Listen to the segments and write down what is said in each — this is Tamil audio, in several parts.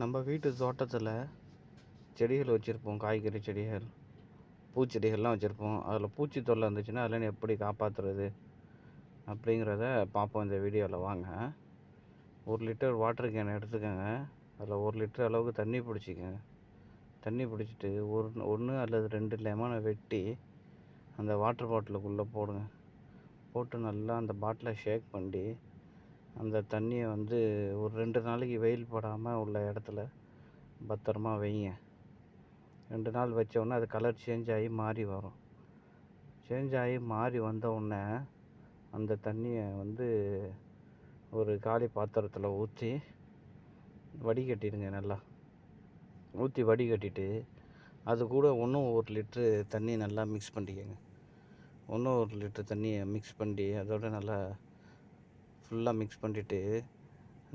நம்ம வீட்டு தோட்டத்தில் செடிகள் வச்சுருப்போம். காய்கறி செடிகள் பூச்செடிகள்லாம் வச்சுருப்போம். அதில் பூச்சி தொல்லை இருந்துச்சுன்னா அதில் எப்படி காப்பாற்றுறது அப்படிங்கிறத பார்ப்போம் இந்த வீடியோவில் வாங்க. ஒரு லிட்டர் வாட்டர் கேன் எடுத்துக்கோங்க. அதில் ஒரு லிட்டர் அளவுக்கு தண்ணி பிடிச்சிக்கோங்க. தண்ணி பிடிச்சிட்டு ஒரு ஒன்று அல்லது ரெண்டு லெமனை வெட்டி அந்த வாட்டர் பாட்டிலுக்குள்ளே போடுங்க. போட்டு நல்லா அந்த பாட்டிலை ஷேக் பண்ணி அந்த தண்ணியை வந்து ஒரு ரெண்டு நாளைக்கு வெயில் படாமல் உள்ள இடத்துல பத்திரமா வைங்க. ரெண்டு நாள் வச்சோடனே அது கலர் சேஞ்ச் ஆகி மாறி வரும். சேஞ்ச் ஆகி மாறி வந்தவுடனே அந்த தண்ணியை வந்து ஒரு காலி பாத்திரத்தில் ஊற்றி வடிகட்டிடுங்க நல்லா. ஊற்றி வடிகட்டிட்டு அது கூட இன்னும் ஒரு லிட்ரு தண்ணி நல்லா மிக்ஸ் பண்ணிக்கோங்க. இன்னும் ஒரு லிட்ரு தண்ணியை மிக்ஸ் பண்ணி அதோட நல்லா ஃபுல்லாக மிக்ஸ் பண்ணிவிட்டு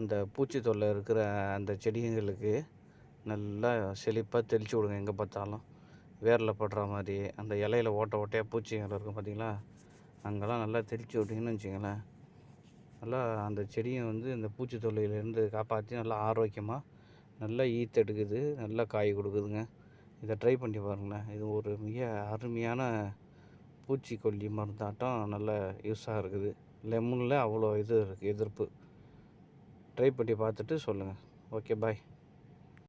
இந்த பூச்சி தொல்லை இருக்கிற அந்த செடிங்களுக்கு நல்லா செழிப்பாக தெளித்து விடுங்க எங்கே பார்த்தாலும். வேரில் படுற மாதிரி அந்த இலையில ஓட்ட ஓட்டையாக பூச்சிகள் இருக்கும் பார்த்தீங்களா அங்கெல்லாம் நல்லா தெளித்து விட்டிங்கன்னு வச்சுங்களேன் நல்லா அந்த செடியை வந்து இந்த பூச்சி தொல்லையிலேருந்து காப்பாற்றி நல்லா ஆரோக்கியமாக நல்லா ஈத்தெடுக்குது நல்லா காய் கொடுக்குதுங்க. இதை ட்ரை பண்ணி பாருங்களேன். இது ஒரு மிக அருமையான பூச்சிக்கொல்லி மருந்தாட்டம். நல்ல யூஸாக இருக்குது. லெமனில் அவ்வளோ இது இருக்குது எதிர்ப்பு. ட்ரை பண்ணி பார்த்துட்டு சொல்லுங்கள் ஓகே பாய்